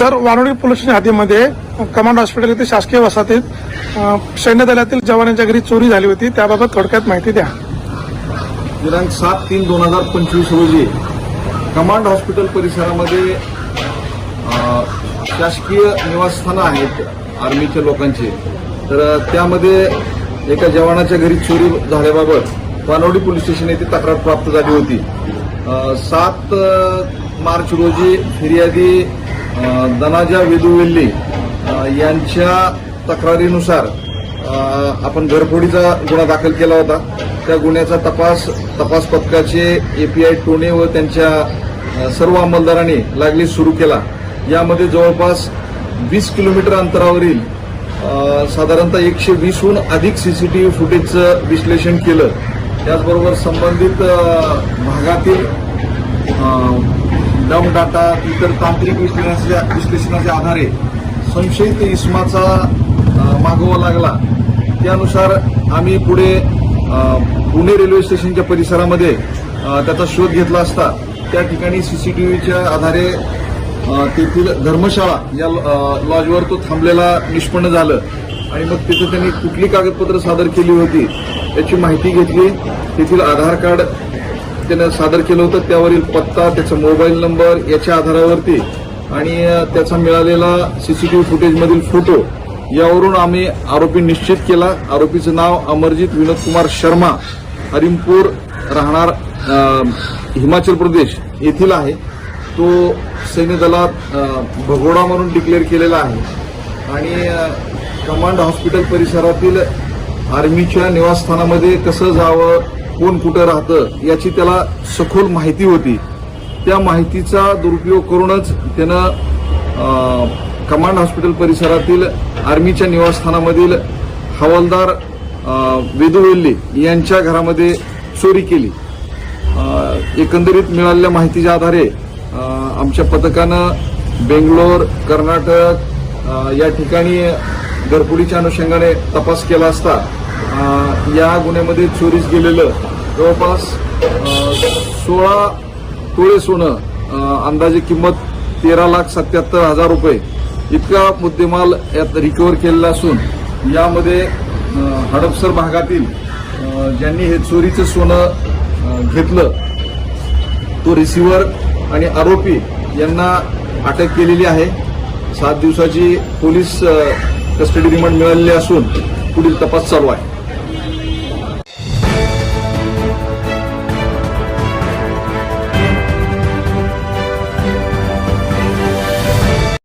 Sir Wanowrie police station हद्दीमध्ये command hospital येथे शासकीय वसाहतीत सैन्य दलातील जवानांच्या घरी चोरी झाली होती. त्याबाबत थोडक्यात माहिती द्या. दिनांक सात तीन दोन हजार पंचवीस रोजी कमांड हॉस्पिटल परिसरामध्ये शासकीय निवासस्थानं आहेत आर्मीच्या लोकांची. तर त्यामध्ये एका जवानाच्या घरी चोरी झाल्याबाबत वानवडी पोलीस स्टेशन येथे तक्रार प्राप्त झाली होती. सात मार्च रोजी फिर्यादी धनाजा दनाजा वेदुवेल्ली यांच्या तक्रारीनुसार आपण घरफोडीचा गुन्हा दाखल केला होता. त्या गुन्ह्याचा तपास तपास पथकाचे एपीआय टोणे व त्यांच्या सर्व अंमलदारांनी लागली सुरू केला. यामध्ये जवळपास वीस किलोमीटर अंतरावरील साधारणतः एकशे वीसहून अधिक सीसीटीव्ही फुटेजचं विश्लेषण केलं. त्याचबरोबर संबंधित भागातील डम डाटा इतर तांत्रिक विश्लेषणाच्या विश्लेषणाच्या आधारे संशयित इस्माचा मागोवा लागला. त्यानुसार आम्ही पुढे पुणे रेल्वे स्टेशनच्या परिसरामध्ये त्याचा शोध घेतला असता. त्या ठिकाणी सीसीटीव्हीच्या आधारे तेथील धर्मशाळा या लॉजवर तो थांबलेला निष्पन्न झालं. आणि मग तिथं त्यांनी कुठली कागदपत्र सादर केली होती याची माहिती घेतली. तेथील आधार कार्ड त्यानं सादर केलं होतं. त्यावरील पत्ता त्याचा मोबाईल नंबर याच्या आधारावरती आणि त्याचा मिळालेला सीसीटीव्ही फुटेजमधील फोटो यावरून आम्ही आरोपी निश्चित केला. आरोपीचं नाव अमरजित विनोद कुमार शर्मा हरिमपूर राहणार हिमाचल प्रदेश येथील आहे. तो सैन्य दलात भगोडा म्हणून डिक्लेअर केलेला आहे. आणि कमांड हॉस्पिटल परिसरातील आर्मीच्या निवासस्थानामध्ये कसं जावं कोण कुठं राहतं याची त्याला सखोल माहिती होती. त्या माहितीचा दुरुपयोग करूनच त्यानं कमांड हॉस्पिटल परिसरातील आर्मीच्या निवासस्थानामधील हवालदार अ, यांच्या घरामध्ये चोरी केली. एकंदरीत मिळालेल्या माहितीच्या आधारे आमच्या पथकानं बेंगलोर कर्नाटक या ठिकाणी घरपुडीच्या अनुषंगाने तपास केला असता या गुन्ह्यामध्ये चोरीस गेलेलं जवळपास सोळा तोळे सोनं अंदाजे किंमत तेरा लाख सत्याहत्तर हजार रुपये इतका मुद्देमाल यात रिकव्हर केलेला असून यामध्ये हडपसर भागातील ज्यांनी हे चोरीचं सोनं घेतलं तो रिसिव्हर आणि आरोपी यांना अटक केलेली आहे. सात दिवसाची पोलीस कस्टडी रिमांड मिळालेली असून पुढील तपास चालू आहे.